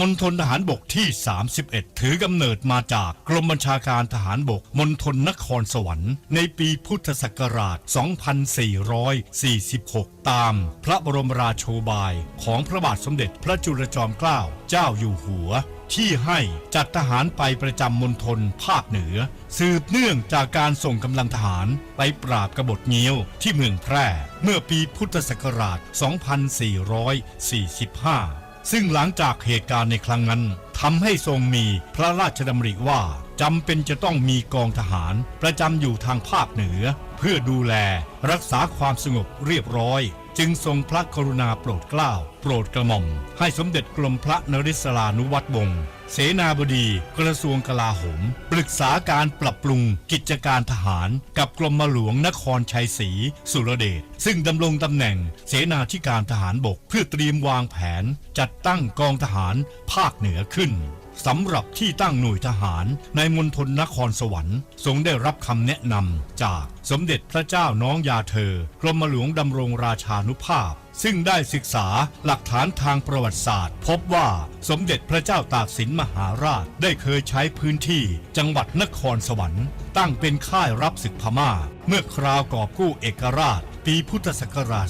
มณฑลทหารบกที่ 31 ถือกำเนิดมาจากกรมบัญชาการทหารบกมณฑลนครสวรรค์ ในปีพุทธศักราช 2446 ตามพระบรมราโชบายของพระบาทสมเด็จพระจุลจอมเกล้าเจ้าอยู่หัว ที่ให้จัดทหารไปประจำมณฑลภาคเหนือ สืบเนื่องจากการส่งกำลังทหารไปปราบกบฏเงี้ยวที่เมืองแพร่ เมื่อปีพุทธศักราช 2445 ซึ่งหลังจากเหตุการณ์ในครั้งนั้นทำให้ทรงมีพระราชดำริว่าจำเป็นจะต้องมีกองทหารประจำอยู่ทางภาคเหนือ เพื่อดูแลรักษาความสงบเรียบร้อย จึงทรงพระกรุณาโปรดเกล้า โปรดกระหม่อม ให้สมเด็จกรมพระนริศลานุวัตรวงศ์ เสนาบดีกระทรวงกลาโหม ปรึกษาการปรับปรุงกิจการทหารกับกรมหลวงนครชัยศรีสุรเดชซึ่งดำรงตำแหน่งเสนาธิการทหารบก เพื่อเตรียมวางแผน จัดตั้งกองทหารภาคเหนือขึ้น สำหรับที่ตั้งหน่วยทหารในมณฑลนครสวรรค์ทรงได้รับคำแนะนำจากสมเด็จพระเจ้าน้องยาเธอกรมหลวงดำรงราชานุภาพ ซึ่งได้ศึกษาหลักฐานทางประวัติศาสตร์ พบว่าสมเด็จพระเจ้าตากสินมหาราชได้เคยใช้พื้นที่จังหวัดนครสวรรค์ ตั้งเป็นค่ายรับศึกพม่า เมื่อคราวกอบกู้เอกราช ปีพุทธศักราช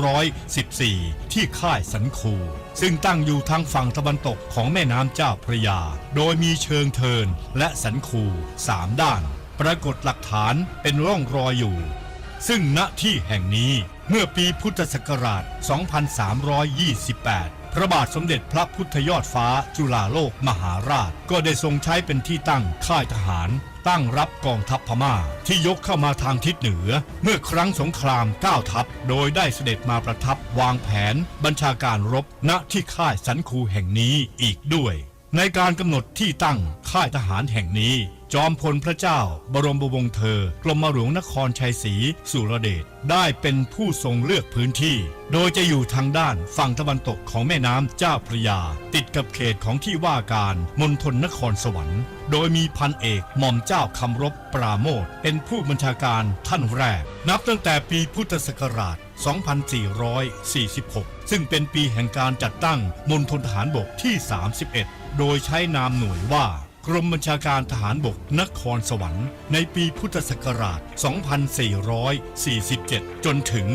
2314 ที่ค่ายสันคู ซึ่งตั้งอยู่ทางฝั่งตะวันตกของแม่น้ำเจ้าพระยา โดยมีเชิงเทินและสันคูสามด้าน ปรากฏหลักฐานเป็นร่องรอยอยู่ ซึ่งณที่แห่งนี้เมื่อปีพุทธศักราช 2328 พระบาทสมเด็จพระพุทธยอดฟ้าจุฬาโลกมหาราช ก็ได้ทรงใช้เป็นที่ตั้งค่ายทหาร ตั้งรับกองทัพพม่า ที่ยกเข้ามาทางทิศเหนือ เมื่อครั้งสงครามก้าวทัพ โดยได้เสด็จมาประทับวางแผน บัญชาการรบณที่ค่ายสันคูแห่งนี้อีกด้วย ในการกำหนดที่ตั้งค่ายทหารแห่งนี้ จอมพลพระเจ้า บรมบวงศ์เธอกรมหลวงนครชัยศรีสุรเดชได้เป็นผู้ทรงเลือกพื้นที่ โดยจะอยู่ทางด้านฝั่งตะวันตกของแม่น้ำเจ้าพระยา ติดกับเขตของที่ว่าการมณฑลนครสวรรค์ โดยมีพันเอกหม่อมเจ้าคำรบปราโมทเป็นผู้บัญชาการท่านแรก นับตั้งแต่ปีพุทธศักราช 2446 ซึ่งเป็นปีแห่งการจัดตั้งมณฑลทหารบกที่ 31 โดยใช้นามหน่วยว่า กรมบัญชาการทหารบกนครสวรรค์ ในปีพุทธศักราช 2447 จนถึง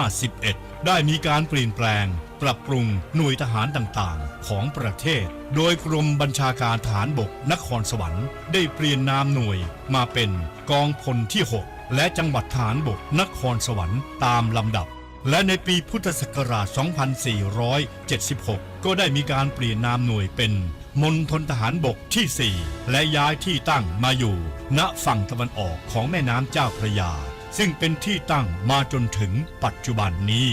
2451 ได้มีการเปลี่ยนแปลง ปรับปรุงหน่วยทหารต่างๆ ของประเทศ โดยกรมบัญชาการทหารบกนครสวรรค์ได้เปลี่ยนนามหน่วยมาเป็นกองพลที่ 6 และจังหวัดทหารบกนครสวรรค์ตามลำดับและในปีพุทธศักราช 2476 ก็ได้มีการเปลี่ยนนามหน่วยเป็น มณฑลทหารบกที่ 4 และย้ายที่ตั้งมาอยู่ ณฝั่งตะวันออกของแม่น้ำเจ้าพระยา ซึ่งเป็นที่ตั้งมาจนถึงปัจจุบันนี้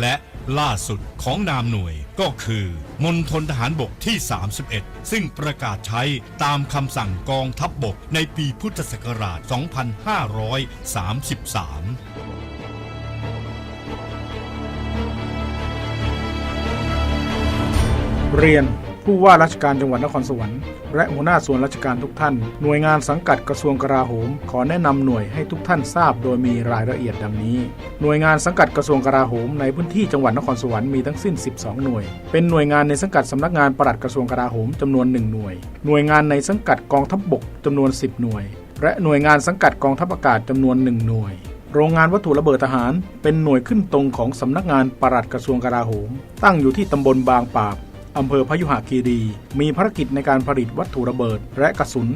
และล่าสุดของนามหน่วยก็คือมณฑลทหารบกที่ 31 ซึ่งประกาศใช้ตามคำสั่งกองทัพบบกในปีพุทธศักราช 2533เรียน ผู้ว่าราชการจังหวัดนครสวรรค์และหัวหน้าส่วนราชการทุกท่าน หน่วยงานสังกัดกระทรวงกลาโหม ขอแนะนำหน่วยให้ทุกท่านทราบโดยมีรายละเอียดดังนี้ หน่วยงานสังกัดกระทรวงกลาโหมในพื้นที่จังหวัดนครสวรรค์มีทั้งสิ้น 12 หน่วย เป็นหน่วยงานในสังกัดสำนักงานปลัดกระทรวงกลาโหมจำนวน 1 หน่วย หน่วยงานในสังกัดกองทัพบบกจำนวน 10 หน่วย และหน่วยงานสังกัดกองทัพอากาศจำนวน 1 หน่วยโรงงานวัตถุระเบิดทหาร เป็นหน่วยขึ้นตรงของสำนักงานปลัดกระทรวงกลาโหม ตั้งอยู่ที่ตำบลบางปราบ อำเภอพยุหคีรี มีภารกิจในการผลิตวัตถุระเบิด และกระสุน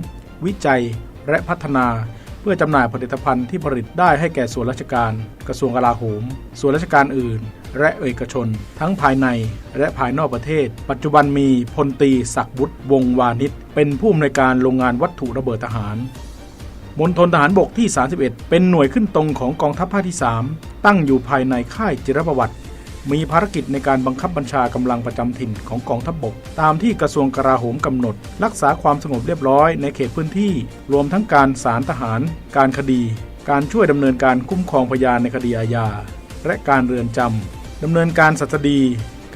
วิจัย และพัฒนา เพื่อจำหน่ายผลิตภัณฑ์ที่ผลิตได้ให้แก่ส่วนราชการ กระทรวงกลาโหม ส่วนราชการอื่น และเอกชน ทั้งภายในและภายนอกประเทศ ปัจจุบันมีพลตีศักดิ์วุฒิวงวานิชเป็นผู้อำนวยการโรงงานวัตถุระเบิดทหารมณฑลทหารบกที่ 31 เป็นหน่วยขึ้นตรงของกองทัพภาคที่ 3 ตั้งอยู่ภายในค่ายจิรประวัติ มีภารกิจในการบังคับบัญชากำลังประจำถิ่นของกองทัพบบก ตามที่กระทรวงกลาโหมกำหนด รักษาความสงบเรียบร้อยในเขตพื้นที่ รวมทั้งการสารทหาร การคดี การช่วยดำเนินการคุ้มครองพยานในคดีอาญา และการเรือนจำดำเนินการสัตดี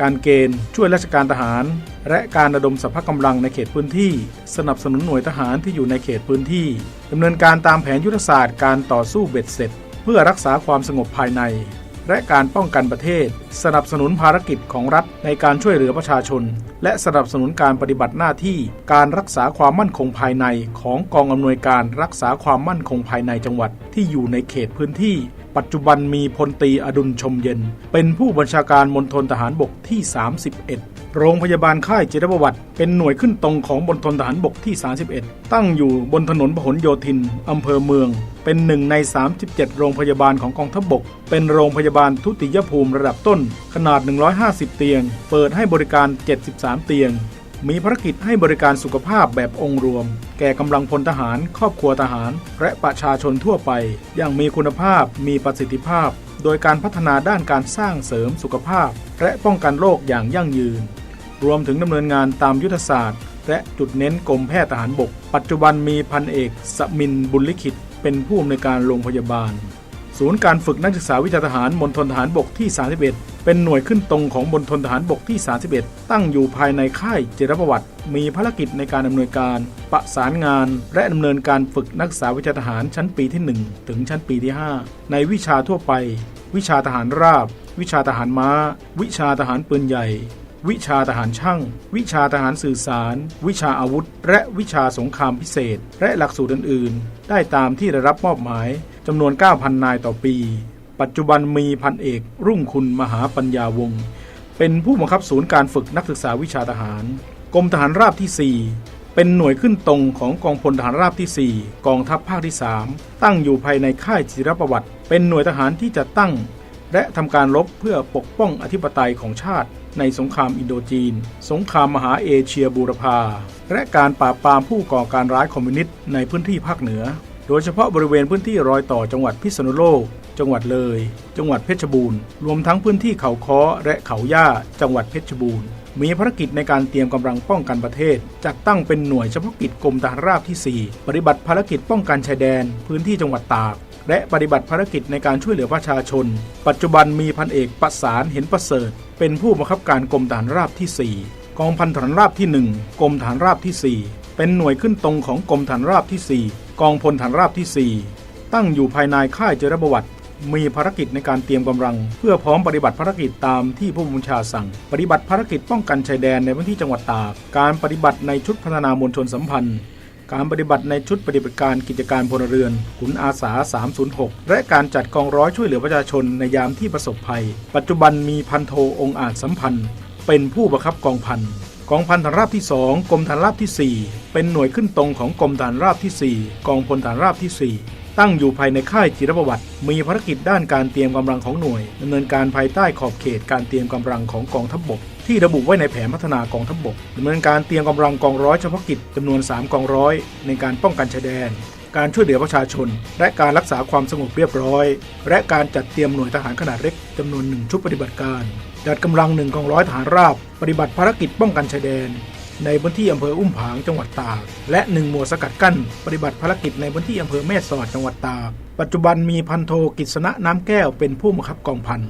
การเกณฑ์ ช่วยราชการทหาร และการระดมสรรพกำลังในเขตพื้นที่ สนับสนุนหน่วยทหารที่อยู่ในเขตพื้นที่ดำเนินการตามแผนยุทธศาสตร์การต่อสู้เบ็ดเสร็จ เพื่อรักษาความสงบภายใน และการป้องกันประเทศ สนับสนุนภารกิจของรัฐในการช่วยเหลือประชาชน และสนับสนุนการปฏิบัติหน้าที่การรักษาความมั่นคงภายในของกองอำนวยการรักษาความมั่นคงภายในจังหวัดที่อยู่ในเขตพื้นที่ ปัจจุบันมีพลตีอดุลชมเย็น เป็นผู้บัญชาการมณฑลทหารบกที่ 31 โรงพยาบาลค่ายจิรประวัติ เป็นหน่วยขึ้นตรงของมณฑลทหารบกที่ 31 ตั้งอยู่บนถนนพหลโยธิน อำเภอเมือง เป็นหนึ่งใน 37 โรงพยาบาลของกองทัพบก เป็นโรงพยาบาลทุติยภูมิระดับต้น ขนาด 150 เตียง เปิดให้บริการ 73 เตียง มีภารกิจให้บริการสุขภาพแบบองค์รวม แก่กำลังพลทหาร ครอบครัวทหาร และประชาชนทั่วไป อย่างมีคุณภาพ มีประสิทธิภาพโดยการพัฒนาด้านการสร้างเสริมสุขภาพ และป้องกันโรคอย่างยั่งยืน รวมถึงดำเนินงานตามยุทธศาสตร์ และจุดเน้นกรมแพทย์ทหารบก ปัจจุบันมีพันเอกสมินบุญลิขิต เป็นผู้อำนวยการโรงพยาบาล ศูนย์การฝึกนักศึกษาวิชาทหารมณฑลทหารบกที่ 31 เป็นหน่วยขึ้นตรงของมณฑลทหารบกที่ 31 ตั้งอยู่ภายในค่ายเจรประวัติ มีภารกิจในการดำเนินการ ประสานงาน และดำเนินการฝึกนักศึกษาวิชาทหารชั้นปีที่ 1 ถึงชั้นปีที่ 5 ในวิชาทั่วไป วิชาทหารราบ วิชาทหารม้า วิชาทหารปืนใหญ่ วิชาทหารช่าง วิชาทหารสื่อสาร วิชาอาวุธ และวิชาสงครามพิเศษ และหลักสูตรอื่น ๆ ได้ตามที่ได้รับมอบหมายจำนวน 9,000 นายต่อปี ปัจจุบันมีพันเอก รุ่งคุณมหาปัญญาวงศ์เป็นผู้บังคับศูนย์การฝึกนักศึกษาวิชาทหาร กรมทหารราบที่ 4 เป็นหน่วยขึ้นตรงของกองพลทหารราบที่ 4 กองทัพภาคที่ 3 ตั้งอยู่ภายในค่ายจิรประวัติ เป็นหน่วยทหารที่จะตั้ง และทำการรบเพื่อปกป้องอธิปไตยของชาติ ในสงครามอินโดจีน สงครามมหาเอเชียบูรพา และการปราบปรามผู้ก่อการร้ายคอมมิวนิสต์ในพื้นที่ภาคเหนือ โดยเฉพาะบริเวณพื้นที่รอยต่อจังหวัดพิษณุโลก จังหวัดเลย จังหวัดเพชรบูรณ์ รวมทั้งพื้นที่เขาค้อและเขาย่า จังหวัดเพชรบูรณ์ มีภารกิจในการเตรียมกำลังป้องกันประเทศ จัดตั้งเป็นหน่วยเฉพาะกิจกรมทหารราบที่ 4 ปฏิบัติภารกิจป้องกันชายแดน พื้นที่จังหวัดตากและปฏิบัติภารกิจในการช่วยเหลือประชาชน ปัจจุบันมีพันเอกประสานเห็นประเสริฐ เป็นผู้บังคับการกรมทหารราบที่ 4 กองพันทหารราบที่ 1 กรมทหารราบที่ 4 เป็นหน่วยขึ้นตรงของกรมทหารราบที่ 4 กองพลทหารราบที่ 4 ตั้งอยู่ภายในค่ายเจรประวัติมีภารกิจในการเตรียมกำลัง เพื่อพร้อมปฏิบัติภารกิจตามที่ผู้บัญชาสั่ง ปฏิบัติภารกิจป้องกันชายแดนในพื้นที่จังหวัดตาก การปฏิบัติในชุดพัฒนามวลชนสัมพันธ์ การปฏิบัติในชุดปฏิบัติการกิจการพลเรือนขุนอาสา 306 และการจัดกองร้อยช่วยเหลือประชาชนในยามที่ประสบภัย ปัจจุบันมีพันโทองอาจสัมพันธ์ เป็นผู้บังคับกองพันกองพันฐานราบที่ 2กรมฐานราบที่ 4 เป็นหน่วยขึ้นตรงของกรมฐานราบที่ 4 กองพลฐานราบที่ 4 ตั้งอยู่ภายในค่ายจิรประวัติ มีภารกิจด้านการเตรียมกำลังของหน่วยดำเนินการภายใต้ขอบเขตการเตรียมกำลังของกองทัพบก ที่ระบุไว้ในแผนพัฒนากองทัพบกดำเนินการเตรียมกำลังกองร้อยเฉพาะกิจจำนวน 3 กองร้อย ในการป้องกันชายแดน การช่วยเหลือประชาชน และการรักษาความสงบเรียบร้อย และการจัดเตรียมหน่วยทหารขนาดเล็กจำนวนหนึ่งชุดปฏิบัติการ จัดกำลังหนึ่งกองร้อยฐานราบ ปฏิบัติภารกิจป้องกันชายแดน ในพื้นที่อำเภออุ้มผางจังหวัดตาก และหนึ่งหมวดสกัดกั้น ปฏิบัติภารกิจในพื้นที่อำเภอแม่สอดจังหวัดตาก ปัจจุบันมีพันโทกิษณะน้ำแก้วเป็นผู้บังคับกองพัน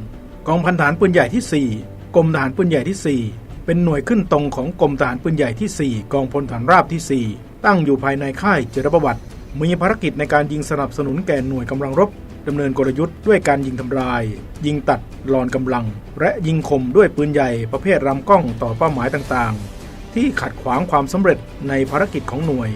กองพันฐานปืนใหญ่ที่ 4 กรมทหารปืนใหญ่ที่ 4 เป็นหน่วยขึ้นตรงของกรมทหารปืนใหญ่ที่ 4 กองพลฐานราบที่ 4 ตั้งอยู่ภายในค่ายเจรประวัติมีภารกิจในการยิงสนับสนุนแก่หน่วยกำลังรบดำเนินกลยุทธ์ด้วยการยิงทำลาย ยิงตัดลอนกำลัง และยิงข่มด้วยปืนใหญ่ประเภทรำกล้องต่อเป้าหมายต่างๆ ที่ขัดขวางความสำเร็จในภารกิจของหน่วย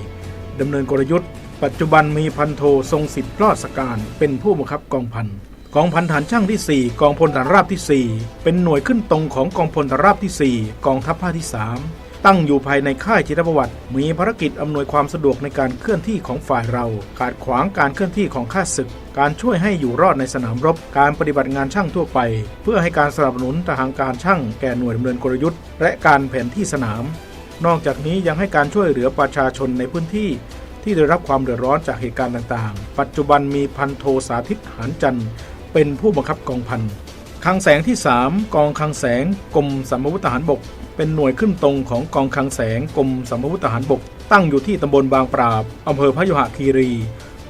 ดำเนินกลยุทธ์ ปัจจุบันมีพันโททรงสิทธิ์พลอดสการเป็นผู้บังคับกองพัน กองพันฐานช่างที่ 4 กองพลฐานราบที่ 4 เป็นหน่วยขึ้นตรงของกองพลฐานราบที่ 4 กองทัพภาคที่ 3 ตั้งอยู่ภายในค่ายจิตรประวัติ มีภารกิจอำนวยความสะดวกในการเคลื่อนที่ของฝ่ายเรา ขาดขวางการเคลื่อนที่ของข้าศึก การช่วยให้อยู่รอดในสนามรบ การปฏิบัติงานช่างทั่วไป เพื่อให้การสนับสนุนทางการช่างแก่หน่วยดำเนินกลยุทธ์ และการแผนที่สนาม นอกจากนี้ยังให้การช่วยเหลือประชาชนในพื้นที่ที่ได้รับความเดือดร้อนจากเหตุการณ์ต่างๆ ปัจจุบันมีพันโทสาธิตหานจันทร์ เป็นผู้บังคับกองพันคลังแสงที่ 3 กองคลังแสงกรมสัมภวุธทหารบก เป็นหน่วยขึ้นตรงของกองคลังแสงกรมสัมภวุธทหารบก ตั้งอยู่ที่ตำบลบางปราบอำเภอพยุหคีรี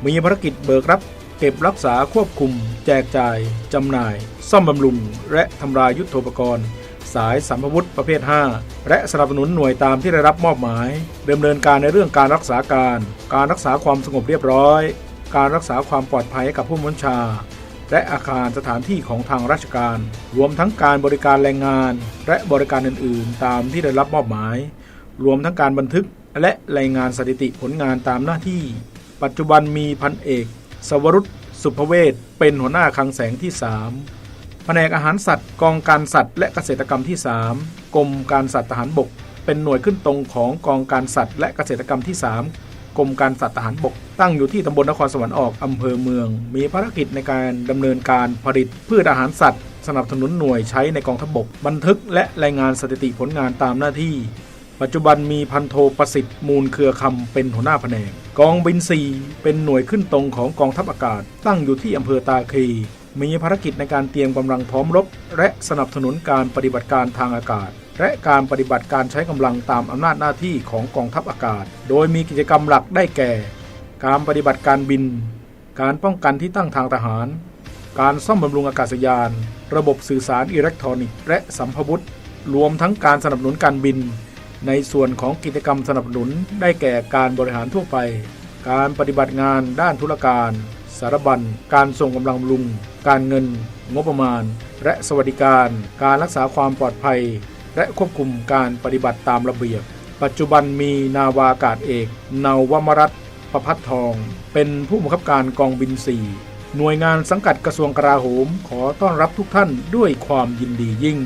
มีภารกิจเบิกรับ เก็บรักษาควบคุม แจกจ่ายจำหน่าย ซ่อมบำรุง และทำลายยุทโธปกรณ์ สายสัมภวุธประเภท 5 และสนับสนุนหน่วยตามที่ได้รับมอบหมายดำเนินการในเรื่องการรักษาการ การรักษาความสงบเรียบร้อย การรักษาความปลอดภัยให้กับผู้บัญชา และอาคารสถานที่ของทางราชการ รวมทั้งการบริการแรงงาน และบริการอื่น ๆ ตามที่ได้รับมอบหมาย รวมทั้งการบันทึกและรายงานสถิติผลงานตามหน้าที่ ปัจจุบันมีพันเอก สวรุษสุภเวศเป็นหัวหน้าคลังแสงที่ 3 แผนกอาหารสัตว์ กองการสัตว์และเกษตรกรรมที่ 3 กรมการสัตว์ทหารบก เป็นหน่วยขึ้นตรงของกองการสัตว์และเกษตรกรรมที่ 3 กรมการสัตว์ทหารบก ตั้งอยู่ที่ตำบลนครสวรรค์ออกอำเภอเมือง มีภารกิจในการดำเนินการผลิตพืชอาหารสัตว์ สนับสนุนหน่วยใช้ในกองทัพบก บันทึกและรายงานสถิติผลงานตามหน้าที่ ปัจจุบันมีพันโทประสิทธิ์มูลเครือคำเป็นหัวหน้าแผนก กองบินซีเป็นหน่วยขึ้นตรงของกองทัพอากาศ ตั้งอยู่ที่อำเภอตาคี มีภารกิจในการเตรียมกำลังพร้อมรบ และสนับสนุนการปฏิบัติการทางอากาศ และการปฏิบัติการใช้กำลังตามอำนาจหน้าที่ของกองทัพอากาศ โดยมีกิจกรรมหลักได้แก่ การปฏิบัติการบิน การป้องกันที่ตั้งทางทหาร การซ่อมบำรุงอากาศยาน ระบบสื่อสารอิเล็กทรอนิกส์และสัมภวุธรวมทั้งการสนับสนุนการบิน ในส่วนของกิจกรรมสนับสนุนได้แก่การบริหารทั่วไป การปฏิบัติงานด้านธุรการ สารบัญ การส่งกำลังบำรุง การเงิน งบประมาณ และสวัสดิการ การรักษาความปลอดภัย และควบคุมการปฏิบัติตามระเบียบ ปัจจุบันมีนาวากาศเอกนาวมรัตประพัดทอง เป็นผู้บังคับการกองบิน 4 หน่วยงานสังกัดกระทรวงกลาโหม ขอต้อนรับทุกท่านด้วยความยินดียิ่ง